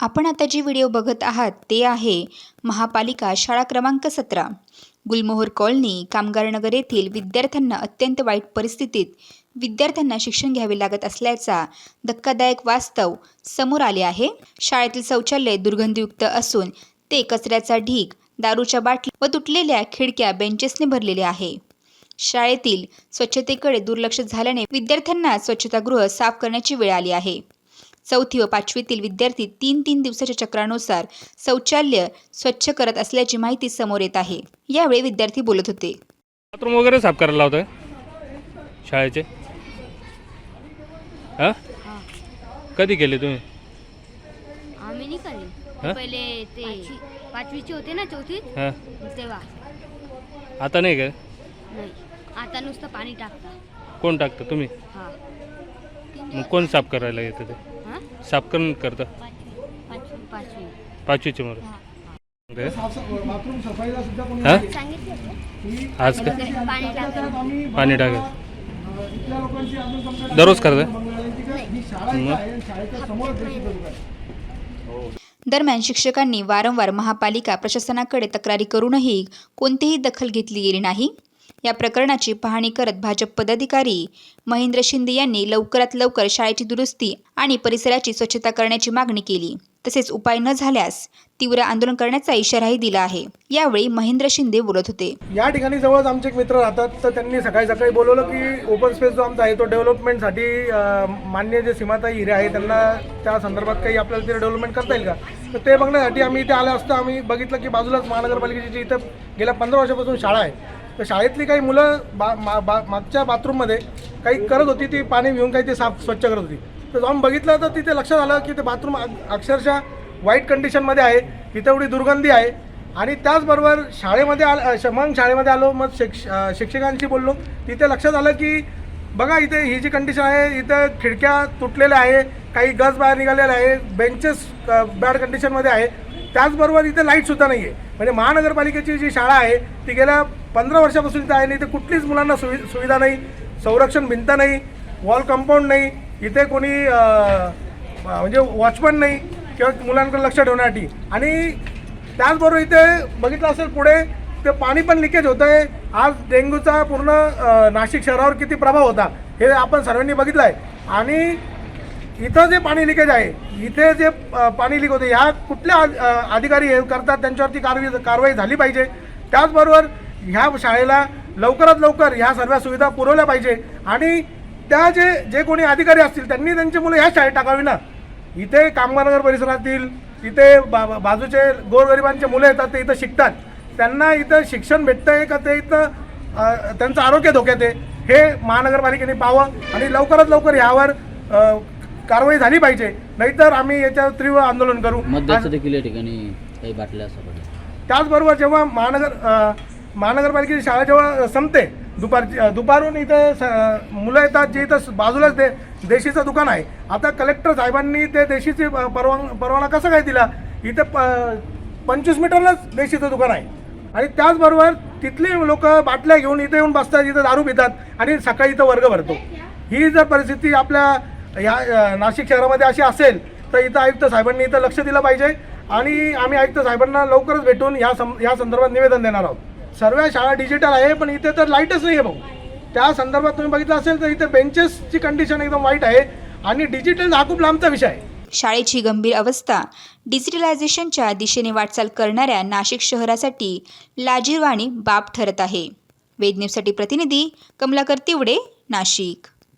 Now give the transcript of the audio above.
आपण आता जी व्हिडिओ बघत आहात ते आहे महापालिका शाळा क्रमांक सतरा. गुलमोहर कॉलनी कामगारनगर येथील विद्यार्थ्यांना अत्यंत वाईट परिस्थितीत विद्यार्थ्यांना शिक्षण घ्यावे लागत असल्याचा धक्कादायक वास्तव समोर आले आहे. शाळेतील शौचालय दुर्गंधीयुक्त असून ते कचऱ्याचा ढीग दारूच्या बाटली व तुटलेल्या खिडक्या बेंचेसने भरलेले आहे. शाळेतील स्वच्छतेकडे दुर्लक्ष झाल्याने विद्यार्थ्यांना स्वच्छतागृह साफ करण्याची वेळ आली आहे. चौथी व पाचवीतील विद्यार्थी तीन तीन दिवसाच्या चक्रानुसार शौचालय स्वच्छ करत असल्याची माहिती समोर येत आहे. यावेळी विद्यार्थी बोलत होते. बाथरूम वगैरे साफ करायला लावतोय? शाळेचे? हां? कधी केले तुम्ही? आम्ही नाही हा? पहिले ते पाचवीचे होते ना चौथीत? हां. तेव्हा. आता नाही का? नाही. आता नुसतं पाणी टाकता कोण टाकतं? तुम्ही? हा. मग कोण साफ करायला येतं ते? हा साफ करून करतं? पाचवी पाचवी पाचवीचे मग हा? आज का? पाणी टाकत दररोज करता दरम्यान शिक्षकांनी वारंवार महापालिका प्रशासनाकडे तक्रारी करूनही कोणतीही दखल घेतली गेली नाही. या प्रकरणाची पाहणी करत भाजप पदाधिकारी महेंद्र शिंदे यांनी लवकरात लवकर शाळेची दुरुस्ती आणि परिसराची स्वच्छता करण्याची मागणी केली. तसेच उपाय न झाल्यास तीव्र आंदोलन करण्याचा इशाराही दिला आहे. यावेळी महेंद्र शिंदे बोलत होते. या ठिकाणी जवळच आमचे एक मित्र राहतात. तर त्यांनी सकाळी सकाळी बोलवलं की ओपन स्पेस जो आमचा आहे तो डेव्हलपमेंटसाठी मान्य जे सीमाताई हिरे आहे त्यांना त्या संदर्भात काही आपल्याला तिथे डेव्हलपमेंट करता येईल का? तर ते बघण्यासाठी आम्ही इथे आलो असतो. आम्ही बघितलं की बाजूलाच महानगरपालिकेची जी इथं गेल्या पंधरा वर्षापासून शाळा आहे. तर शाळेतली काही मुलं बा मा बा मागच्या बाथरूममध्ये काही करत होती ती पाणी घेऊन काही ते साफ स्वच्छ करत होती. तर जाऊन बघितलं तर तिथे लक्षात आलं की ते बाथरूम अक्षरशः वाईट कंडिशनमध्ये आहे तिथे एवढी दुर्गंधी आहे. आणि त्याचबरोबर शाळेमध्ये आल श- मग शाळेमध्ये आलो मग शिक्ष शिक्षकांशी बोललो. तिथे लक्षात आलं की बघा इथे ही जी कंडिशन आहे इथं खिडक्या तुटलेल्या आहे काही गज बाहेर निघालेल्या आहे बेंचेस बॅड कंडिशनमध्ये आहे. त्याचबरोबर इथे लाईटसुद्धा नाही आहे म्हणजे महानगरपालिकेची जी शाळा आहे ती गेल्या पंधरा वर्षापासून इथं आहे आणि इथे कुठलीच मुलांना सुवि सुविधा नाही संरक्षण भिंत नाही वॉल कंपाऊंड नाही इथे कोणी म्हणजे वॉचमन नाही किंवा मुलांकडे लक्ष ठेवण्यासाठी. आणि त्याचबरोबर इथे बघितलं असेल पुढे ते पाणी पण लिकेज होतं आहे आज डेंग्यूचा पूर्ण नाशिक शहरावर किती प्रभाव होता हे आपण सर्वांनी बघितलं आहे आणि इथं जे पाणी लिकेज आहे इथे जे पाणी लिक होते ह्या कुठल्या अधिकारी हे करतात त्यांच्यावरती कारवाई कारवाई झाली पाहिजे. त्याचबरोबर ह्या शाळेला लवकरात लवकर ह्या सर्व सुविधा पुरवल्या पाहिजे. आणि त्या जे जे कोणी अधिकारी असतील त्यांनी त्यांची मुलं ह्या शाळेत टाकावी ना. इथे कामगारनगर परिसरातील इथे बा बाजूचे गोरगरिबांचे मुलं येतात ते इथं शिकतात. त्यांना इथं शिक्षण भेटतंय का ते इथं त्यांचं आरोग्य धोक्यात आहे. हे महानगरपालिकेने पाहावं आणि लवकरात लवकर यावर कारवाई झाली पाहिजे. नाहीतर आम्ही याच्यावर तीव्र आंदोलन करू. मध्याचं देखील या ठिकाणी काही बाटल्या त्याचबरोबर जेव्हा महानगर महानगरपालिकेची शाळा जेव्हा संपते दुपारची अ, दुपारून इथं स- मुलं येतात जे इथं बाजूलाच दे देशीचं दुकान आहे. आता कलेक्टर साहेबांनी ते देशीची परवान परवाना कसा काय दिला? इथं प पंचवीस मीटरलाच देशीचं दुकान आहे. आणि त्याचबरोबर तिथली लोक बाटल्या घेऊन इथे येऊन बसतात इथं दारू पितात आणि सकाळी इथं वर्ग भरतो. ही जर परिस्थिती आपल्या ह्या नाशिक शहरामध्ये अशी असेल तर इथं आयुक्त साहेबांनी इथं लक्ष दिलं पाहिजे आणि आम्ही आयुक्त साहेबांना लवकरच भेटून या सं या संदर्भात निवेदन देणार आहोत. सर्व शाळा डिजिटल आहे पण इथे तर लाईटच नाही आहे भाऊ. त्या संदर्भात तुम्ही बघितलं असेल तर इथे बेंचेसची कंडिशन एकदम वाईट आहे आणि डिजिटल हा खूप लांबचा विषय आहे. शाळेची गंभीर अवस्था डिजिटलायझेशनच्या दिशेने वाटचाल करणाऱ्या नाशिक शहरासाठी लाजीरवाणी बाब ठरत आहे. वेद न्यूजसाठी प्रतिनिधी कमलाकर तिवडे नाशिक.